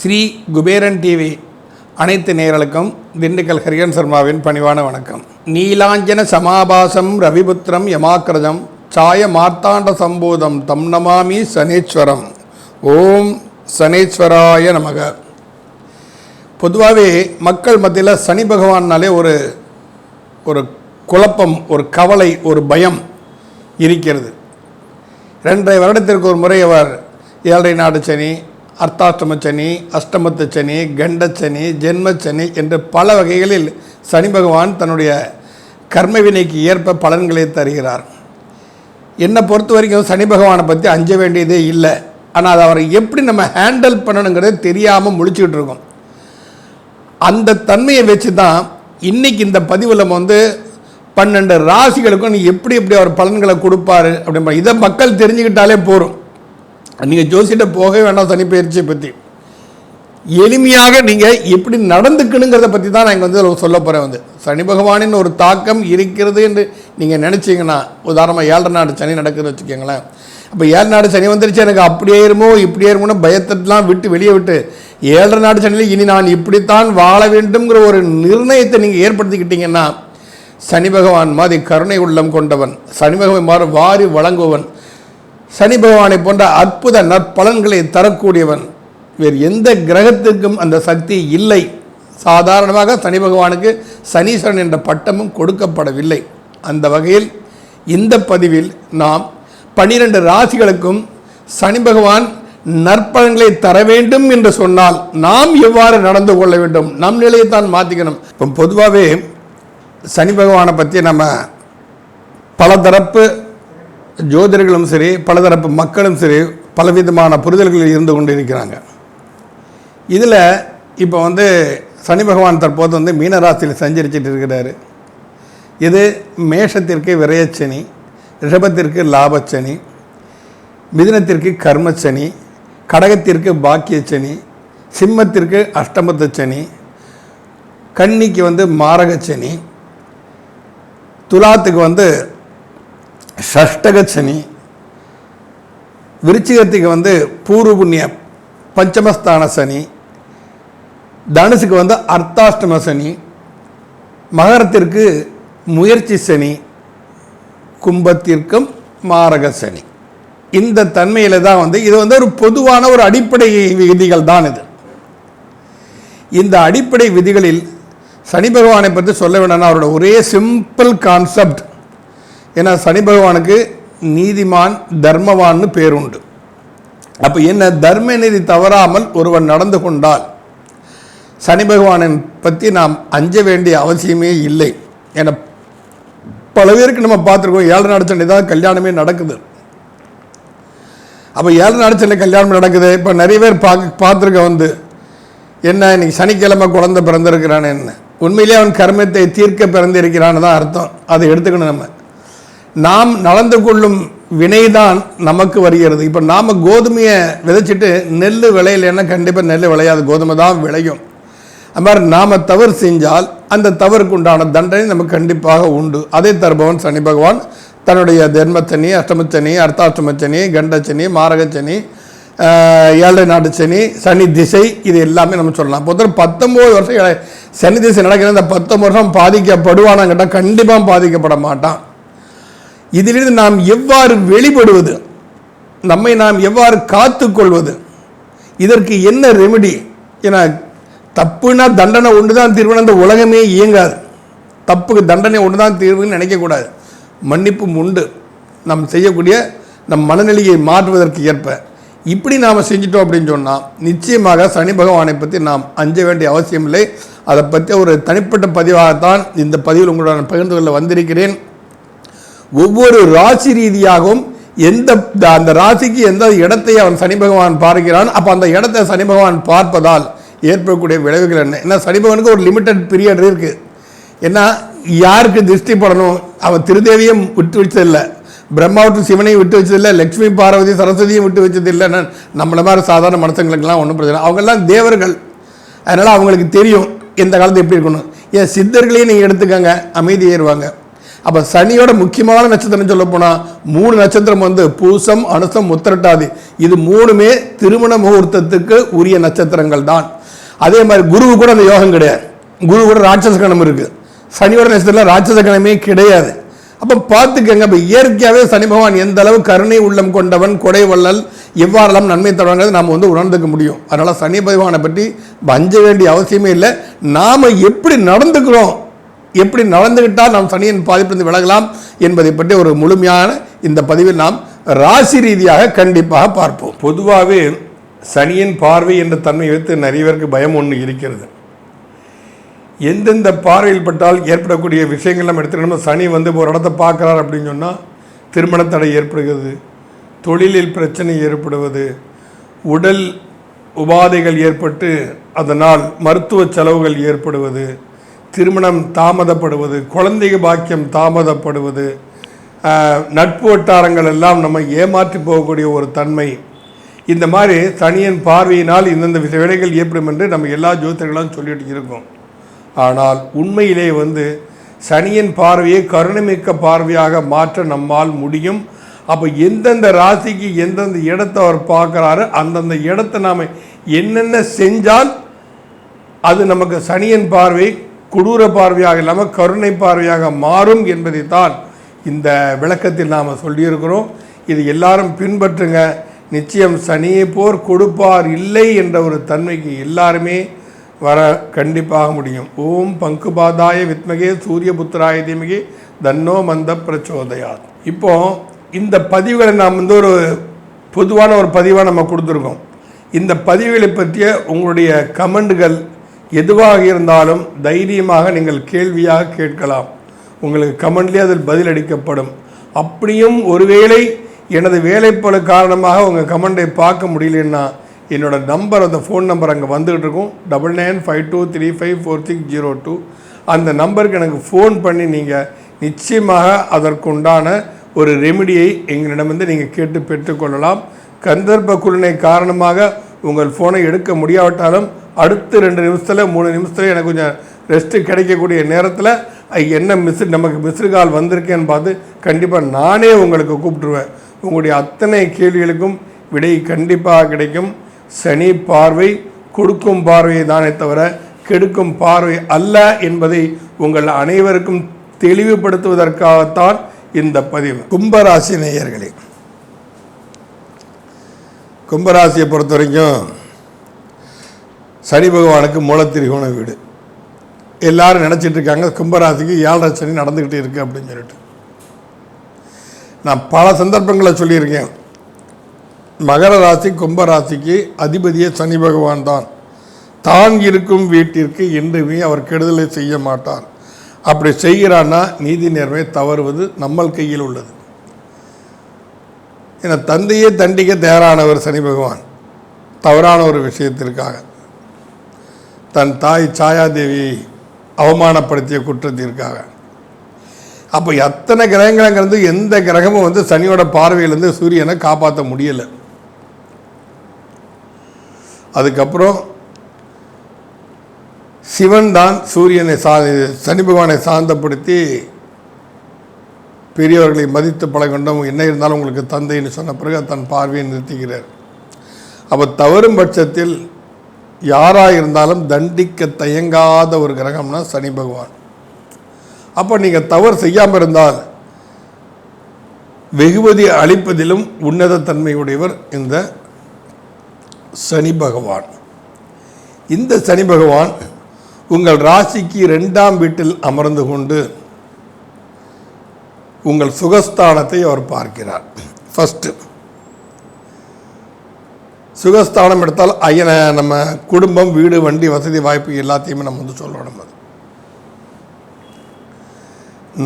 Sri Kuberan TV அனைத்து நேரலுக்கும் திண்டுக்கல் ஹரியன் சர்மாவின் பணிவான வணக்கம். நீலாஞ்சன சமாபாசம் ரவிபுத்திரம் யமாக்கிரதம் சாய மார்த்தாண்ட சம்போதம் தம் நமாமி சனீஸ்வரம். ஓம் சனீஸ்வராய நமக. பொதுவாகவே மக்கள் மத்தியில் சனி பகவான்னாலே ஒரு ஒரு குழப்பம் ஒரு கவலை ஒரு பயம். இருக்கிறது. ரெண்டரை வருடத்திற்கு ஒரு முறை அவர் ஏழரை நாடு சனி அர்த்தாஷ்டம சனி அஷ்டமத்து சனி கண்டச்சனி ஜென்மச்சனி என்று பல வகைகளில் சனி பகவான் தன்னுடைய கர்ம வினைக்கு ஏற்ப பலன்களை தருகிறார். என்னை பொறுத்த வரைக்கும் சனி பகவானை பற்றி அஞ்ச வேண்டியதே இல்லை. ஆனால் அதை அவரை எப்படி நம்ம ஹேண்டில் பண்ணணுங்கிறது தெரியாமல் முழிச்சுக்கிட்டு இருக்கோம். அந்த தன்மையை வச்சு தான் இன்னைக்கு இந்த பதிவில் நம்ம வந்து பன்னெண்டு ராசிகளுக்கும் நீ எப்படி எப்படி அவர் பலன்களை கொடுப்பாரு அப்படின்ற இதை மக்கள் தெரிஞ்சுக்கிட்டாலே போதும் நீங்கள் ஜோசிட்ட போகவே வேண்டாம் சனி பயிற்சியை பற்றி எளிமையாக நீங்கள் எப்படி நடந்துக்கணுங்கிறத பற்றி தான் நான் இங்கே வந்து சொல்ல போகிறேன் வந்து. சனி பகவானின் ஒரு தாக்கம் இருக்கிறது என்று நீங்கள் நினச்சிங்கன்னா உதாரணமாக ஏழரை நாடு சனி நடக்குதுன்னு வச்சுக்கோங்களேன். அப்போ ஏழு நாடு சனி வந்துருச்சு எனக்கு அப்படியே இருமோ இப்படியே இருமோன்னு பயத்தெல்லாம் விட்டு வெளியே விட்டு ஏழரை நாடு சனியில் இனி நான் இப்படித்தான் வாழ வேண்டும்ங்கிற ஒரு நிர்ணயத்தை நீங்கள் ஏற்படுத்திக்கிட்டீங்கன்னா சனி பகவான் மாதிரி கருணை உள்ளம் கொண்டவன் சனி பகவான் மாதிரி வாரி வழங்குவன் சனி பகவானை போன்ற அற்புத நற்பலன்களை தரக்கூடியவன். வேறு எந்த கிரகத்துக்கும் அந்த சக்தி இல்லை. சாதாரணமாக சனி பகவானுக்கு சனீஸ்வரன் என்ற பட்டமும் கொடுக்கப்படவில்லை. அந்த வகையில் இந்த பதிவில் நாம் பன்னிரண்டு ராசிகளுக்கும் சனி பகவான் நற்பலன்களை தர வேண்டும் என்று சொன்னால் நாம் எவ்வாறு நடந்து கொள்ள வேண்டும்? நம் நிலையை தான் மாற்றிக்கணும் இப்போ பொதுவாகவே சனி பகவானை பற்றி நம்ம பலதரப்பு ஜோதிடர்களும் சரி பலதரப்பு மக்களும் சரி பலவிதமான புரிதல்களில் இருந்து கொண்டு இருக்கிறாங்க இதில் இப்போ வந்து சனி பகவான் தற்போது வந்து மீனராசியில் சஞ்சரிச்சிட்டு இருக்கிறார். இது மேஷத்திற்கு விரயச்சனி ரிஷபத்திற்கு லாபச்சனி மிதினத்திற்கு கர்மச்சனி கடகத்திற்கு பாக்கியச்சனி சிம்மத்திற்கு அஷ்டமத்து சனி கன்னிக்கு வந்து மாரகச்சனி துலாத்துக்கு வந்து ஷஷ்டக சனி விருச்சிகத்துக்கு வந்து பூர்வ புண்ணிய பஞ்சமஸ்தான சனி தனுசுக்கு வந்து அர்த்தாஷ்டம சனி மகரத்திற்கு முயற்சி சனி கும்பத்திற்கும் மாரக சனி. இந்த தன்மையில் தான் வந்து இது வந்து ஒரு பொதுவான ஒரு அடிப்படை விதிகள் தான் இது. இந்த அடிப்படை விதிகளில் சனி பகவானை பற்றி சொல்ல வேண்டாம்னா அவரோட ஒரே சிம்பிள் கான்செப்ட் ஏன்னா சனி பகவானுக்கு நீதிமான் தர்மவான்னு பேருண்டு. அப்போ என்ன தர்ம நீதி தவறாமல் ஒருவன் நடந்து கொண்டால் சனி பகவானை பற்றி நாம் அஞ்ச வேண்டிய அவசியமே இல்லை. ஏன்னா பல பேருக்கு நம்ம பார்த்துருக்கோம் ஏழு நாடு தான் கல்யாணமே நடக்குது. அப்போ ஏழு நாடு கல்யாணம் நடக்குது. இப்போ நிறைய பேர் பார்க்க பார்த்துருக்க வந்து என்ன இன்னைக்கு சனிக்கிழமை குழந்தை பிறந்திருக்கிறான்னு என்ன உண்மையிலேயே அவன் கர்மத்தை தீர்க்க பிறந்திருக்கிறான்னு தான் அர்த்தம். அதை எடுத்துக்கணும் நம்ம. நாம் நடந்து கொள்ளும் வினைதான் நமக்கு வருகிறது. இப்போ நாம் கோதுமையை விதைச்சிட்டு நெல் விளையலைன்னா கண்டிப்பாக நெல் விளையாது. கோதுமை தான் விளையும். அது மாதிரி நாம் தவறு செஞ்சால் அந்த தவறுக்கு உண்டான தண்டனை நமக்கு கண்டிப்பாக உண்டு. அதை தருபவன் சனி பகவான் தன்னுடைய தர்மச்சனி அஷ்டமச்சனி அர்த்தாஷ்டமச்சனி கண்டச்சனி மாரகச்சனி ஏழை நாட்டு சனி சனி திசை இது எல்லாமே நம்ம சொல்லலாம். பொறுத்தவரை பத்தொம்போது வருஷம் சனி திசை நடக்கிற இந்த பத்தொம்பது வருஷம் பாதிக்கப்படுவானான்னு கேட்டால் கண்டிப்பாக பாதிக்கப்பட மாட்டான். இதிலிருந்து நாம் எவ்வாறு வெளிப்படுவது? நம்மை நாம் எவ்வாறு காத்துக்கொள்வது? இதற்கு என்ன ரெமெடி ஏன்னா தப்புனா தண்டனை ஒன்று தான் தீர்வுன்னு அந்த உலகமே இயங்காது. தப்புக்கு தண்டனை ஒன்று தான் தீர்வுன்னு நினைக்கக்கூடாது. மன்னிப்பும் உண்டு. நாம் செய்யக்கூடிய நம் மனநிலையை மாற்றுவதற்கு ஏற்ப. இப்படி நாம் செஞ்சிட்டோம் அப்படின்னு சொன்னால் நிச்சயமாக சனி பகவானை பற்றி நாம் அஞ்ச வேண்டிய அவசியம் இல்லை. அதை பற்றி ஒரு தனிப்பட்ட பதிவாகத்தான் இந்த பதிவில் உங்களுடன் பகிர்ந்து கொள்ள வந்திருக்கிறேன். ஒவ்வொரு ராசி ரீதியாகவும் எந்த அந்த ராசிக்கு எந்த இடத்தை அவன் சனி பகவான் பார்க்கிறான்? அப்போ அந்த இடத்தை சனி பகவான் பார்ப்பதால் ஏற்படக்கூடிய விளைவுகள் என்ன? ஏன்னா சனி பகவானுக்கு ஒரு லிமிட்டட் பீரியட் இருக்குது ஏன்னா யாருக்கு திருஷ்டி படணும்? அவன் திருதேவியும் விட்டு வச்சதில்லை பிரம்மாவுக்கு சிவனையும் விட்டு வச்சதில்லை லக்ஷ்மி பார்வதி சரஸ்வதியும் விட்டு வச்சதில்லை. நம்மளை மாதிரி சாதாரண மனுஷங்களுக்கெல்லாம் ஒன்றும் பிரச்சனை இல்லை. அவங்கெல்லாம் தேவர்கள். அதனால் அவங்களுக்கு தெரியும் எந்த காலத்து எப்படி இருக்கணும் ஏன் சித்தர்களையும் நீங்கள் எடுத்துக்கங்க அமைதி ஏறுவாங்க. அப்போ சனியோட முக்கியமான நட்சத்திரம் சொல்ல போனால் மூணு நட்சத்திரம் வந்து பூசம் அனுசம் முத்திரட்டாது இது மூணுமே திருமண முகூர்த்தத்துக்கு உரிய நட்சத்திரங்கள் தான். அதே மாதிரி குருவு கூட அந்த யோகம் கிடையாது. குரு கூட ராட்சச கணம் இருக்குது சனியோட நட்சத்திரத்தில் ராட்சச கணமே கிடையாது. அப்போ பார்த்துக்கங்க இப்போ இயற்கையாகவே சனி பகவான் எந்த அளவு கருணை உள்ளம் கொண்டவன் கொடை வள்ளல் எவ்வாறெல்லாம் நன்மை தருவாங்கிறது நாம் வந்து உணர்ந்துக்க முடியும். அதனால் சனி பகவானை பற்றி வஞ்ச வேண்டிய அவசியமே இல்லை. நாம் எப்படி நடந்துக்கிறோம் எப்படி நடந்துக்கிட்டால் நாம் சனியின் பாதிப்பிலிருந்து விலகலாம் என்பதை பற்றி ஒரு முழுமையான இந்த பதிவில் நாம் ராசி ரீதியாக கண்டிப்பாக பார்ப்போம். பொதுவாகவே சனியின் பார்வை என்ற தன்மை வைத்து நிறைய பேருக்கு பயம் ஒன்று இருக்கிறது. எந்தெந்த பார்வையில் பட்டால் ஏற்படக்கூடிய விஷயங்கள் நம்ம எடுத்துக்கணும். சனி வந்து ஒரு இடத்த பார்க்குறார் அப்படின்னு சொன்னால் திருமண தடை ஏற்படுகிறது தொழிலில் பிரச்சனை ஏற்படுவது உடல் உபாதைகள் ஏற்பட்டு அதனால் மருத்துவ செலவுகள் ஏற்படுவது திருமணம் தாமதப்படுவது குழந்தைக பாக்கியம் தாமதப்படுவது நட்பு வட்டாரங்கள் எல்லாம் நம்ம ஏமாற்றி போகக்கூடிய ஒரு தன்மை. இந்த மாதிரி சனியின் பார்வையினால் இந்தந்த விஷ விடைகள் ஏற்படும் என்று நம்ம எல்லா ஜோதிடர்களும் சொல்லிட்டு இருக்கோம். ஆனால் உண்மையிலே வந்து சனியின் பார்வையை கருணைமிக்க பார்வையாக மாற்ற நம்மால் முடியும். அப்போ எந்தெந்த ராசிக்கு எந்தெந்த இடத்தை அவர் பார்க்குறாரு அந்தந்த இடத்தை நாம் என்னென்ன செஞ்சால் அது நமக்கு சனியின் பார்வை கொடூர பார்வையாக இல்லாமல் கருணை பார்வையாக மாறும் என்பதைத்தான் இந்த விளக்கத்தில் நாம் சொல்லியிருக்கிறோம். இது எல்லாரும் பின்பற்றுங்க. நிச்சயம் சனியை போர் கொடுப்பார் இல்லை என்ற ஒரு தன்மைக்கு எல்லாருமே வர கண்டிப்பாக முடியும். ஓம் பங்குபாதாய வித்மகே சூரியபுத்திராய தீமகே தன்னோ மந்த பிரச்சோதயாத். இப்போ இந்த பதிவுகளை நாம் வந்து ஒரு பொதுவான ஒரு பதிவாக நம்ம கொடுத்துருக்கோம். இந்த பதிவுகளை பற்றிய உங்களுடைய கமெண்டுகள் எதுவாக இருந்தாலும் தைரியமாக நீங்கள் கேள்வியாக கேட்கலாம். உங்களுக்கு கமெண்ட்லேயே அதில் பதிலளிக்கப்படும் அப்படியும் ஒருவேளை எனது வேலைப்பளு காரணமாக உங்கள் கமெண்டை பார்க்க முடியலன்னா என்னோடய நம்பர் அந்த ஃபோன் நம்பர் அங்கே வந்துகிட்டு இருக்கும். Double nine five two three five four six zero two அந்த நம்பருக்கு எனக்கு ஃபோன் பண்ணி நீங்கள் நிச்சயமாக அதற்குண்டான ஒரு ரெமிடியை எங்களிடமிருந்து நீங்கள் கேட்டு பெற்றுக்கொள்ளலாம் கந்தர்ப்ப குழுனை காரணமாக உங்கள் ஃபோனை எடுக்க முடியாவிட்டாலும் அடுத்த ரெண்டு நிமிஷத்தில் மூணு நிமிஷத்தில் எனக்கு கொஞ்சம் ரெஸ்ட்டு கிடைக்கக்கூடிய நேரத்தில் என்ன மிஸ் நமக்கு மிஸ்டு கால் வந்திருக்கேன்னு பார்த்து கண்டிப்பாக நானே உங்களுக்கு கூப்பிட்டுருவேன். உங்களுடைய அத்தனை கேள்விகளுக்கும் விடை கண்டிப்பாக கிடைக்கும். சனி பார்வை கொடுக்கும் பார்வையை தானே தவிர கெடுக்கும் பார்வை அல்ல என்பதை உங்கள் அனைவருக்கும் தெளிவுபடுத்துவதற்காகத்தான் இந்த பதிவு. கும்பராசி நேயர்களே கும்பராசியை பொறுத்த வரைக்கும் சனி பகவானுக்கு மூலத்திரிகோண வீடு. எல்லாரும் நினச்சிட்டு இருக்காங்க கும்பராசிக்கு ஏழரை சனி நடந்துக்கிட்டு இருக்கு அப்படின்னு சொல்லிட்டு. நான் பல சந்தர்ப்பங்களை சொல்லியிருக்கேன். மகர ராசி கும்பராசிக்கு அதிபதியே சனி பகவான் தான். தான் இருக்கும் வீட்டிற்கு என்றுமே அவர் கெடுதலை செய்ய மாட்டார். அப்படி செய்கிறான்னா நீதி நேர்மை தவறுவது நம்மள் கையில் உள்ளது. என தந்தையே தண்டிக்க தயாரானவர் சனி பகவான். தவறான ஒரு விஷயத்திற்காக. தன் தாய் சாயாதேவியை அவமானப்படுத்திய குற்றத்திற்காக. அப்போ எத்தனை கிரகங்கிறது எந்த கிரகமும் வந்து சனியோட பார்வையிலேருந்து சூரியனை காப்பாற்ற முடியலை. அதுக்கப்புறம் சிவன் தான் சூரியனை சா சனி பகவானை சாந்தப்படுத்தி பெரியவர்களை மதித்து பழகொண்டும் என்ன இருந்தாலும் உங்களுக்கு தந்தைன்னு சொன்ன பிறகு தன் பார்வையை நிறுத்துகிறார். அப்போ தவறும் பட்சத்தில் யாராக இருந்தாலும் தண்டிக்க தயங்காத ஒரு கிரகம்னா சனி பகவான். அப்போ நீங்கள் தவறு செய்யாமல் இருந்தால் வெகுமதி அளிப்பதிலும் உன்னத தன்மையுடையவர் இந்த சனி பகவான். இந்த சனி பகவான் உங்கள் ராசிக்கு ரெண்டாம் வீட்டில் அமர்ந்து கொண்டு உங்கள் சுகஸ்தானத்தை அவர் பார்க்கிறார். ஃபஸ்ட்டு சுகஸ்தானம் எடுத்தால் ஐயனை நம்ம குடும்பம் வீடு வண்டி வசதி வாய்ப்பு எல்லாத்தையுமே நம்ம வந்து சொல்லணும் அது.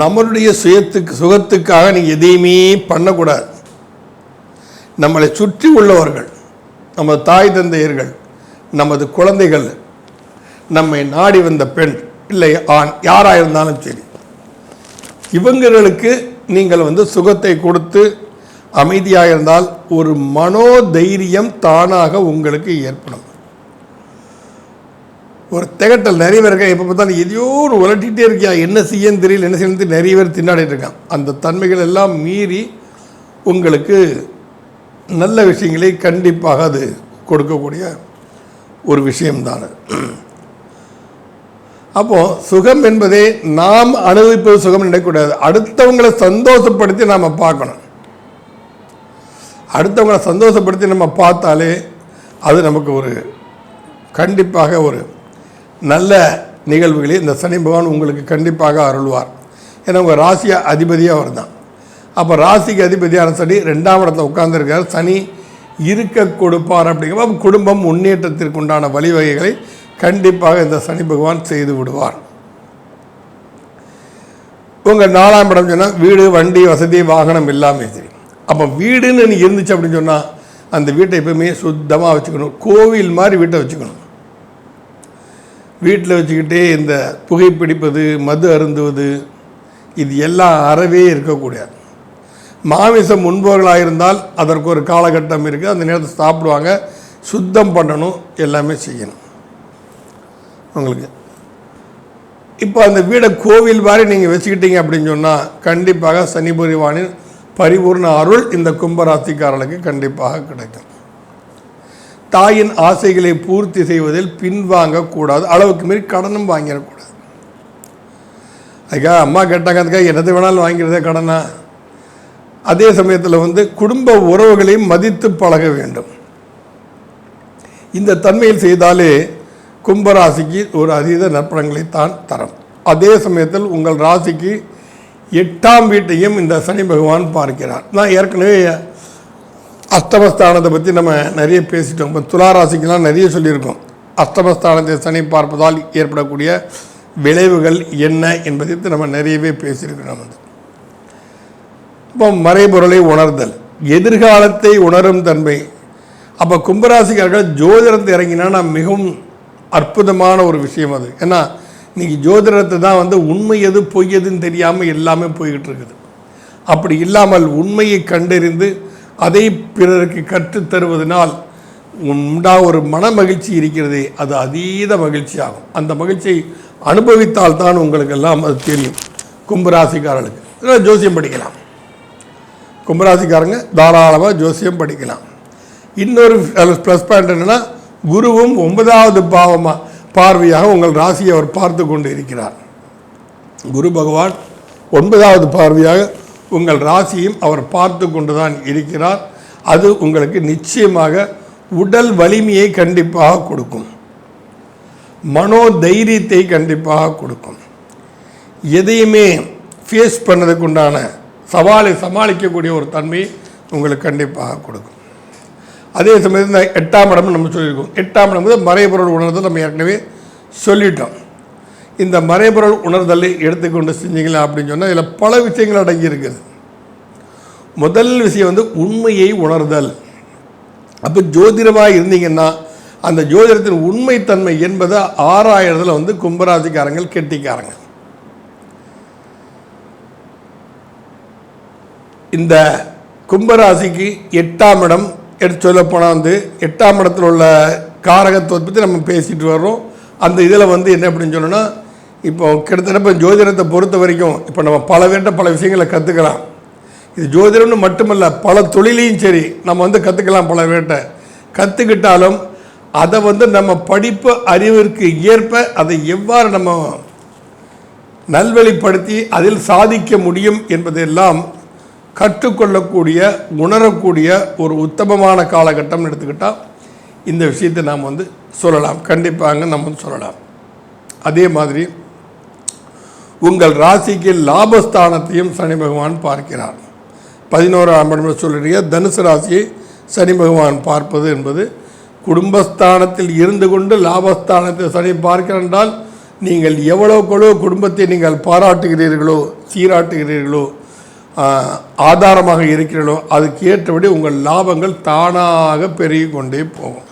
நம்மளுடைய சுயத்துக்கு சுகத்துக்காக நீ எதையுமே பண்ணக்கூடாது. நம்மளை சுற்றி உள்ளவர்கள் நமது தாய் தந்தையர்கள் நமது குழந்தைகள் நம்மை நாடி வந்த பெண் இல்லை ஆண் யாராக இருந்தாலும் சரி இவங்களுக்கு நீங்கள் வந்து சுகத்தை கொடுத்து அமைதியாக இருந்தால் ஒரு மனோதைரியம் தானாக உங்களுக்கு ஏற்படும். ஒரு திகட்டல் நிறைய பேர் இருக்கா எப்போ பார்த்தாலும் எதையோ ஒரு உலட்டிகிட்டே இருக்கியா? என்ன செய்யன்னு தெரியல என்ன செய்யணும் நிறைய பேர் திண்டாடிட்டு இருக்கான் அந்த தன்மைகள் எல்லாம் மீறி உங்களுக்கு நல்ல விஷயங்களை கண்டிப்பாக அது கொடுக்கக்கூடிய ஒரு விஷயம்தான். அப்போது சுகம் என்பதே நாம் அனுபவிப்பது சுகம் நினைக்கக்கூடாது. அடுத்தவங்களை சந்தோஷப்படுத்தி நாம் பார்க்கணும். அடுத்தவங்களை சந்தோஷப்படுத்தி நம்ம பார்த்தாலே அது நமக்கு ஒரு கண்டிப்பாக ஒரு நல்ல நிகழ்வுகளை. இந்த சனி பகவான் உங்களுக்கு கண்டிப்பாக அருள்வார். ஏன்னா உங்கள் ராசிய அதிபதியாக அவர் தான் அப்போ ராசிக்கு அதிபதியான சனி ரெண்டாம் இடத்துல உட்கார்ந்துருக்கார். சனி இருக்க கொடுப்பார் அப்படிங்கிறப்ப குடும்பம் முன்னேற்றத்திற்கு உண்டான வழிவகைகளை கண்டிப்பாக இந்த சனி பகவான் செய்து விடுவார். உங்கள் நாலாம் இடம் சொன்னால் வீடு வண்டி வசதி வாகனம் எல்லாமே சரி. அப்போ வீடுன்னு நீ இருந்துச்சு அப்படின்னு சொன்னால் அந்த வீட்டை எப்பவுமே சுத்தமாக வச்சுக்கணும். கோவில் மாதிரி வீட்டை வச்சுக்கணும். வீட்டில் வச்சுக்கிட்டே இந்த புகைப்பிடிப்பது மது அருந்துவது இது எல்லாம் அறவே இருக்கக்கூடாது. மாமிசம் முன்போர்களாக இருந்தால் அதற்கு ஒரு காலகட்டம் இருக்குது. அந்த நேரத்தை சாப்பிடுவாங்க. சுத்தம் பண்ணணும். எல்லாமே செய்யணும். உங்களுக்கு. இப்போ அந்த வீடை கோவில் மாதிரி நீங்கள் வச்சுக்கிட்டீங்க அப்படின்னு சொன்னால் கண்டிப்பாக சனி பரிபூர்ண அருள் இந்த கும்பராசிக்காரர்களுக்கு கண்டிப்பாக கிடைக்கும். தாயின் ஆசைகளை பூர்த்தி செய்வதில் பின்வாங்கக்கூடாது. அளவுக்கு மீறி கடனும் வாங்கிடக்கூடாது. அதுக்காக அம்மா கேட்டாங்க அதுக்காக என்னது வேணாலும் வாங்கிறதே கடனா? அதே சமயத்தில் வந்து குடும்ப உறவுகளையும் மதித்து பழக வேண்டும். இந்த தன்மையில் செய்தாலே கும்பராசிக்கு ஒரு அதீத நற்பலன்களை தான் தரும். அதே சமயத்தில் உங்கள் ராசிக்கு எட்டாம் வீட்டையும் இந்த சனி பகவான் பார்க்கிறார். நான் ஏற்கனவே அஷ்டமஸ்தானத்தை பற்றி நம்ம நிறைய பேசிட்டோம். இப்போ துலா ராசிக்கெலாம் நிறைய சொல்லியிருக்கோம். அஷ்டமஸ்தானத்தை சனி பார்ப்பதால் ஏற்படக்கூடிய விளைவுகள் என்ன என்பதை நம்ம நிறையவே பேசியிருக்கிறோம். வந்து இப்போ மறைபொருளை உணர்தல். எதிர்காலத்தை உணரும் தன்மை. அப்போ கும்பராசிக்காரர்கள் ஜோதிடத்தை இறங்கினா நான் மிகவும் அற்புதமான ஒரு விஷயம் அது. ஏன்னா இன்னைக்கு ஜோதிடத்தை தான் வந்து உண்மை எது பொய் எதுன்னு தெரியாமல் எல்லாமே போய்கிட்டு இருக்குது. அப்படி இல்லாமல் உண்மையை கண்டறிந்து அதை பிறருக்கு கற்றுத்தருவதனால் உண்டா ஒரு மன மகிழ்ச்சி இருக்கிறதே அது அதீத மகிழ்ச்சி ஆகும் அந்த மகிழ்ச்சியை அனுபவித்தால் தான் உங்களுக்கெல்லாம் அது தெரியும். கும்பராசிக்காரர்களுக்கு. ஜோசியம் படிக்கலாம். கும்பராசிக்காரங்க தாராளமாக ஜோசியம் படிக்கலாம். இன்னொரு ப்ளஸ் பாயிண்ட் என்னென்னா குருவும் ஒன்பதாவது பாவமாக பார்வையாக உங்கள் ராசியை அவர் பார்த்து கொண்டு இருக்கிறார். குரு பகவான் ஒன்பதாவது பார்வையாக உங்கள் ராசியும் அவர் பார்த்து கொண்டு தான் இருக்கிறார். அது உங்களுக்கு நிச்சயமாக உடல் வலிமையை கண்டிப்பாக கொடுக்கும். மனோ தைரியத்தை கண்டிப்பாக கொடுக்கும். எதையுமே ஃபேஸ் பண்ணதுக்குண்டான சவாலை சமாளிக்கக்கூடிய ஒரு தன்மை உங்களுக்கு கண்டிப்பாக கொடுக்கும். அதே சமயத்தில் இந்த எட்டாம் இடம்னு நம்ம சொல்லியிருக்கோம். எட்டாம் இடம் வந்து மறைபொருள் உணர்தல் நம்ம ஏற்கனவே சொல்லிட்டோம். இந்த மறைபொருள் உணர்தலை எடுத்துக்கொண்டு செஞ்சீங்களா அப்படின்னு சொன்னால் இதில் பல விஷயங்கள் அடங்கி இருக்குது. முதல் விஷயம் வந்து உண்மையை உணர்தல். அப்போ ஜோதிடமாக இருந்தீங்கன்னா அந்த ஜோதிடத்தின் உண்மைத்தன்மை என்பதை ஆறாயிரத்தில் வந்து கும்பராசிக்காரங்கள் கெட்டிக்காரங்க. இந்த கும்பராசிக்கு எட்டாம் இடம் எடுத்து சொல்லப்போனால் வந்து எட்டாம் இடத்துல உள்ள காரகத்துவத்தை பற்றி நம்ம பேசிட்டு வர்றோம். அந்த இதில் வந்து என்ன அப்படின்னு சொல்லணும்னா இப்போ கிட்டத்தட்ட இப்போ ஜோதிடத்தை பொறுத்த வரைக்கும் இப்போ நம்ம பல பேர்கிட்ட பல விஷயங்களை கற்றுக்கலாம் இது ஜோதிடம்னு மட்டுமல்ல பல தொழிலையும் சரி நம்ம வந்து கற்றுக்கலாம் பல பேர்கிட்ட கற்றுக்கிட்டாலும் அதை வந்து நம்ம படிப்பு அறிவிற்கு ஏற்ப அதை எவ்வாறு நம்ம நல்வழிப்படுத்தி அதில் சாதிக்க முடியும் என்பதெல்லாம் கற்றுக்கொள்ளக்கூடிய உணரக்கூடிய ஒரு உத்தமமான காலகட்டம் எடுத்துக்கிட்டால் இந்த விஷயத்தை நாம் வந்து சொல்லலாம். கண்டிப்பாங்க நம்ம வந்து சொல்லலாம். அதே மாதிரி உங்கள் ராசிக்கு லாபஸ்தானத்தையும் சனி பகவான் பார்க்கிறார். பதினோராம் இடம் சொல்லுறீங்க தனுசு ராசியை சனி பகவான் பார்ப்பது என்பது குடும்பஸ்தானத்தில் இருந்து கொண்டு லாபஸ்தானத்தை சனி பார்க்கிறால் நீங்கள் எவ்வளோக்களோ குடும்பத்தை நீங்கள் பாராட்டுகிறீர்களோ சீராட்டுகிறீர்களோ ஆதாரமாக இருக்கிறீர்களோ அதுக்கு ஏற்றபடி உங்கள் லாபங்கள் தானாக பெருகி கொண்டே போகும்.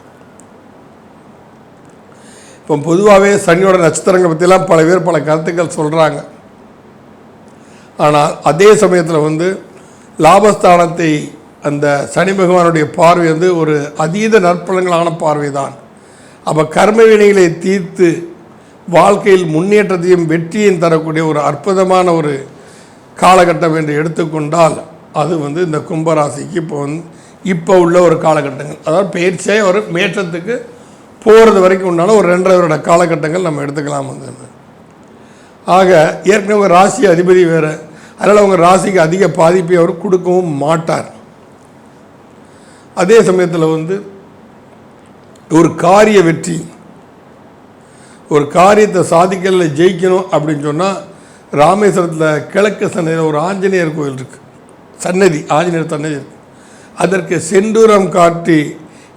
இப்போ பொதுவாகவே சனியோட நட்சத்திரங்களை பற்றிலாம் பல பேர் பல கருத்துக்கள் சொல்கிறாங்க ஆனால் அதே சமயத்தில் வந்து லாபஸ்தானத்தை அந்த சனி பகவானுடைய பார்வை வந்து ஒரு அதீத நற்பலங்களான பார்வை தான் அப்போ கர்ம வினைகளை தீர்த்து வாழ்க்கையில் முன்னேற்றத்தையும் வெற்றியையும் தரக்கூடிய ஒரு அற்புதமான ஒரு காலகட்டம் என்று எடுத்துக்கொண்டால் அது வந்து இந்த கும்பராசிக்கு இப்போ வந்து இப்போ உள்ள ஒரு காலகட்டங்கள். அதாவது பயிற்சியே ஒரு மேற்றத்துக்கு போகிறது வரைக்கும் உண்டான ஒரு ரெண்டரை வருட காலகட்டங்கள் நம்ம எடுத்துக்கலாம் வந்து ஆக ஏற்கனவே உங்கள் ராசி அதிபதி வேறு. அதனால் உங்கள் ராசிக்கு அதிக பாதிப்பை அவர் கொடுக்கவும் மாட்டார். அதே சமயத்தில் வந்து ஒரு காரிய வெற்றி. ஒரு காரியத்தை சாதிக்கல ஜெயிக்கணும் அப்படின்னு சொன்னால் ராமேஸ்வரத்தில் கிழக்கு சன்னதியில் ஒரு ஆஞ்சநேயர் கோயில் இருக்குது சன்னதி ஆஞ்சநேயர் சன்னதி இருக்கு அதற்கு செந்தூரம் காட்டி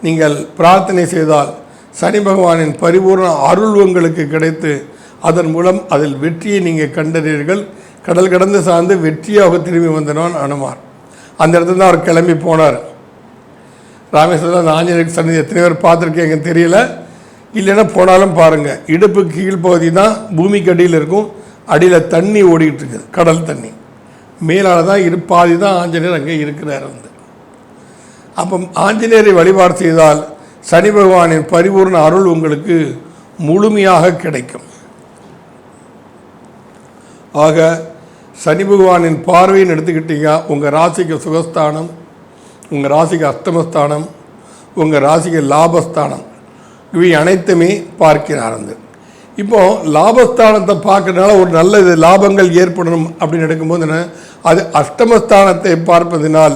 நீங்கள் பிரார்த்தனை செய்தால் சனி பகவானின் பரிபூர்ண அருள் உங்களுக்கு கிடைத்து அதன் மூலம் அதில் வெற்றியை நீங்கள் கண்டறீர்கள் கடல் கடந்து சார்ந்து வெற்றியாக திரும்பி வந்தனான் அனுமார். அந்த இடத்துல தான் அவர் கிளம்பி போனார். ராமேஸ்வரம் அந்த ஆஞ்சநேயர் சன்னதி எத்தனை பேர் பார்த்துருக்கீங்க தெரியல. இல்லைன்னா போனாலும் பாருங்கள் இடுப்பு கீழ்ப்பகுதி தான் பூமிக்கு அடியில் இருக்கும். அடியில் தண்ணி ஓடிக்கிட்டு இருக்குது கடல் தண்ணி. மேலால் தான் இரு பாதி தான் ஆஞ்சநேயர் அங்கே இருக்கிறார் வந்து. அப்போ ஆஞ்சநேயரை வழிபாடு செய்தால் சனி பகவானின் பரிபூர்ண அருள் உங்களுக்கு முழுமையாக கிடைக்கும். ஆக சனி பகவானின் பார்வைன்னு எடுத்துக்கிட்டீங்க உங்கள் ராசிக்கு சுகஸ்தானம் உங்கள் ராசிக்கு அஷ்டமஸ்தானம் உங்கள் ராசிக்கு லாபஸ்தானம் இவை அனைத்துமே பார்க்கிறார் வந்து. இப்போ லாபஸ்தானத்தை பார்க்கறதுனால ஒரு நல்ல இது லாபங்கள் ஏற்படணும் அப்படின்னு எடுக்கும்போது என்ன? அது அஷ்டமஸ்தானத்தை பார்ப்பதினால்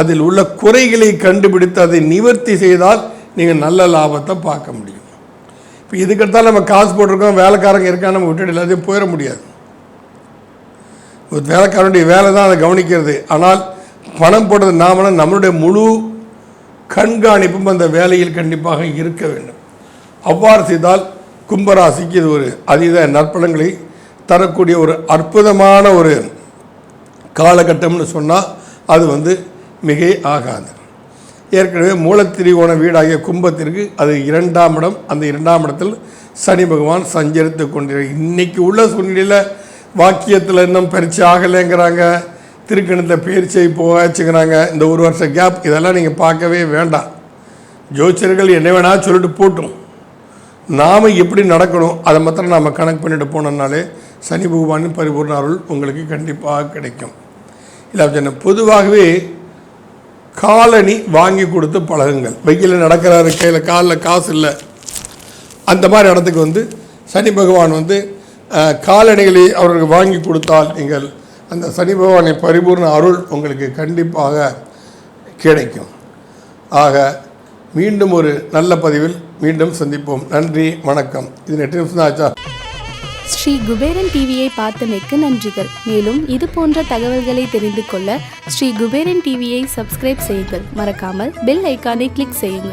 அதில் உள்ள குறைகளை கண்டுபிடித்து அதை நிவர்த்தி செய்தால் நீங்கள் நல்ல லாபத்தை பார்க்க முடியும். இப்போ இதுக்கடுத்தால் நம்ம காசு போட்டிருக்கோம் வேலைக்காரங்க இருக்கான்னு நம்ம விட்டுட்டு எல்லாத்தையும் போயிட முடியாது. ஒரு வேலைக்காரனுடைய வேலை தான் அதை கவனிக்கிறது. ஆனால் பணம் போட்டது நாமனா நம்மளுடைய முழு கண்காணிப்பும் அந்த வேலையில் கண்டிப்பாக இருக்க வேண்டும். அவ்வாறு செய்தால் கும்பராசிக்கு இது ஒரு அதீத நற்பலன்களை தரக்கூடிய ஒரு அற்புதமான ஒரு காலகட்டம்னு சொன்னால் அது வந்து மிகை ஆகாது. ஏற்கனவே மூலத்திரிகோண வீடாகிய கும்பத்திற்கு அது இரண்டாம் இடம். அந்த இரண்டாம் இடத்தில் சனி பகவான் சஞ்சரித்து கொண்டிருக்க இன்னைக்கு உள்ள சூழ்நிலையில் வாக்கியத்தில் இன்னும் பரிச்சை ஆகலைங்கிறாங்க. திருக்கணத்தில் பயிற்சியை போச்சுக்கிறாங்க இந்த ஒரு வருஷம் கேப் இதெல்லாம் நீங்கள் பார்க்கவே வேண்டாம். ஜோதிடர்கள் என்ன வேணால் சொல்லிட்டு போட்டும். நாம் எப்படி நடக்கணும் அதை மாத்திரம் நாம் கணக்கு பண்ணிட்டு போனோம்னாலே சனி பகவானின் பரிபூர்ண அருள் உங்களுக்கு கண்டிப்பாக கிடைக்கும். இல்லை சொன்ன பொதுவாகவே காலணி வாங்கி கொடுத்து பழகுங்கள். வெயில் நடக்கிறாரு கையில் காலில் காசு இல்லை. அந்த மாதிரி இடத்துக்கு வந்து சனி பகவான் வந்து காலணிகளை அவர்களுக்கு வாங்கி கொடுத்தால் நீங்கள் அந்த சனி பகவானை பரிபூர்ண அருள் உங்களுக்கு கண்டிப்பாக கிடைக்கும். ஆக மீண்டும் ஒரு நல்ல பதிவில் மீண்டும் சந்திப்போம். நன்றி வணக்கம். இது நெட் நியூஸ் தான் ஆச்சா. ஸ்ரீ குபேரன் டிவியை பார்த்தமைக்கு நன்றிகள். மேலும் இது போன்ற தகவல்களை தெரிந்து கொள்ள ஸ்ரீ குபேரன் டிவியை சப்ஸ்கிரைப் செய்யுங்கள். மறக்காமல் பெல் ஐக்கானை கிளிக் செய்யுங்கள்.